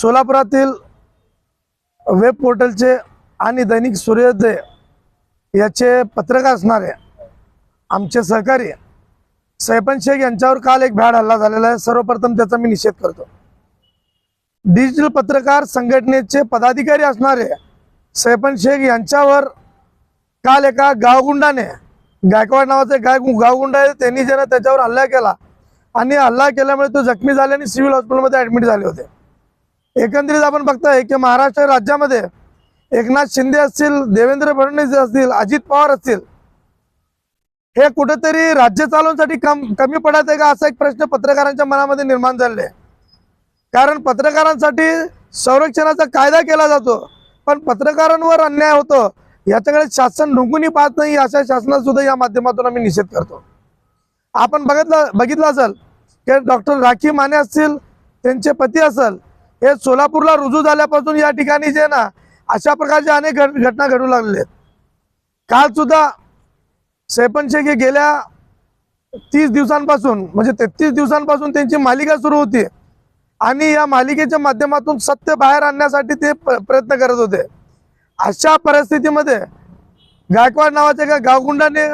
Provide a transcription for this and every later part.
सोलापुरातील web पोर्टलचे आणि दैनिक सूर्योदय याचे पत्रकार असणारे आमचे सहकारी सैपन शेख यांच्यावर काल एक भ्याड हल्ला झालेला आहे. सर्वप्रथम त्याचा मी निषेध करतो. डिजिटल पत्रकार संघटनेचे पदाधिकारी असणारे सैपन शेख यांच्यावर काल एका गावगुंडाने गायकवाड नावाचे गाय गावगुंड आहे त्यांनी ज्यानं त्याच्यावर हल्ला केला आणि हल्ला केल्यामुळे तो जखमी झाले आणि सिव्हिल हॉस्पिटलमध्ये ॲडमिट झाले होते. एकंदरीत आपण बघताय की महाराष्ट्र राज्यामध्ये एकनाथ शिंदे असतील देवेंद्र फडणवीस असतील अजित पवार असतील हे कुठेतरी राज्य चालवण्यासाठी कम कमी पडत आहे का असा एक प्रश्न पत्रकारांच्या मनामध्ये निर्माण झालेला आहे. कारण पत्रकारांसाठी संरक्षणाचा कायदा केला जातो पण पत्रकारांवर अन्याय होतो याच्याकडे शासन ढुंकूनही पाहत नाही अशा शासनात सुद्धा या माध्यमातून आम्ही निषेध करतो. आपण बघितलं बघितलं असेल की डॉक्टर राखी माने असतील त्यांचे पती असेल हे सोलापूरला रुजू झाल्यापासून या ठिकाणी जे ना अशा प्रकारच्या अनेक घटना घडू लागलेल्या आहेत काल सुद्धा सैपन शेख हे गेल्या तीस दिवसांपासून म्हणजे तेहतीस दिवसांपासून त्यांची मालिका सुरू होती. आणि या मालिकेच्या माध्यमातून सत्य बाहेर आणण्यासाठी ते प्रयत्न करत होते. अशा परिस्थितीमध्ये गायकवाड नावाच्या एका गावगुंडाने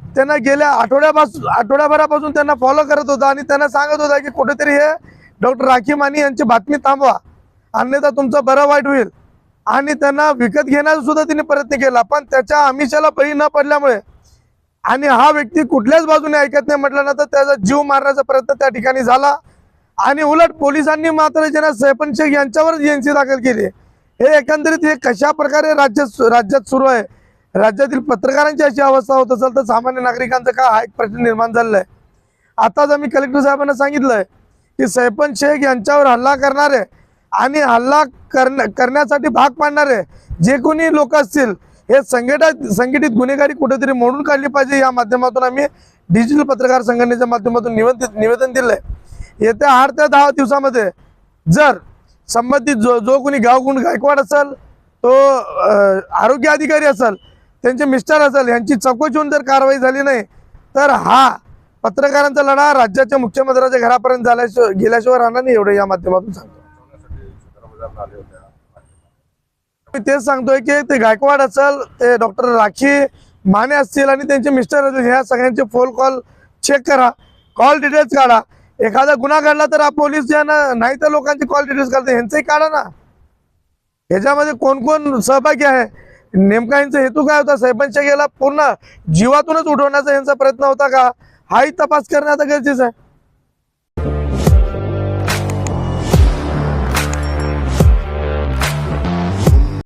त्यांना गेल्या आठवड्यापासून आठवड्याभरापासून त्यांना फॉलो करत होता आणि त्यांना सांगत होता की कुठेतरी हे डॉक्टर राखी माने यांची बातमी थांबवा. अन्यथा तुमचं बरं वाईट होईल. आणि त्यांना विकत घेण्याचा सुद्धा तिने प्रयत्न केला पण त्याच्या आमिषाला बळी न पडल्यामुळे. आणि हा व्यक्ती कुठल्याच बाजूने ऐकत नाही म्हटल्यानंतर त्याचा जीव मारण्याचा प्रयत्न त्या ठिकाणी झाला. आणि उलट पोलिसांनी मात्र ज्यांना सैपन शेख यांच्यावरच एनसी दाखल केली. हे एकंदरीत हे कशा प्रकारे राज्य राज्यात सुरू आहे? राज्यातील पत्रकारांची अशी अवस्था होत असेल तर सामान्य नागरिकांचा का हा एक प्रश्न निर्माण झालेला आहे? आताच आम्ही कलेक्टर साहेबांना सांगितलंय की सैपन शेख यांच्यावर हल्ला करणारे आणि हल्ला करण्या करण्यासाठी भाग पाडणारे जे कोणी लोक असतील हे संघटित संघटित गुन्हेगारी कुठेतरी मोडून काढली पाहिजे या माध्यमातून आम्ही डिजिटल पत्रकार संघटनेच्या माध्यमातून निवेदन निवेदन दिलंय. येत्या आठ ते दहा दिवसामध्ये जर संबंधित जो जो कोणी गावगुंड गायकवाड असेल तो आरोग्य अधिकारी असेल त्यांचे मिस्टर असेल यांची चौकशी होऊन जर कारवाई झाली नाही तर हा पत्रकारांचा लढा राज्याच्या मुख्यमंत्र्यांच्या घरापर्यंत झाल्याशिवाय गेल्याशिवाय राहणार नाही एवढं या माध्यमातून सांगतो. मी तेच सांगतोय की ते गायकवाड असेल ते डॉक्टर राखी माने असतील आणि त्यांचे मिस्टर असतील ह्या सगळ्यांचे फोन कॉल चेक करा कॉल डिटेल्स काढा. एखादा गुन्हा घडला तर पोलीस ज्या ना नाही तर लोकांचे कॉल डिटेल्स काढते ह्यांचंही काढा ना. ह्याच्यामध्ये कोण कोण सहभागी आहे? नेमका यांचा हेतू काय होता? सरपंच गेला पूर्ण जीवातूनच उठवण्याचा यांचा प्रयत्न होता का? हाही तपास करणे आता गरजेचं आहे.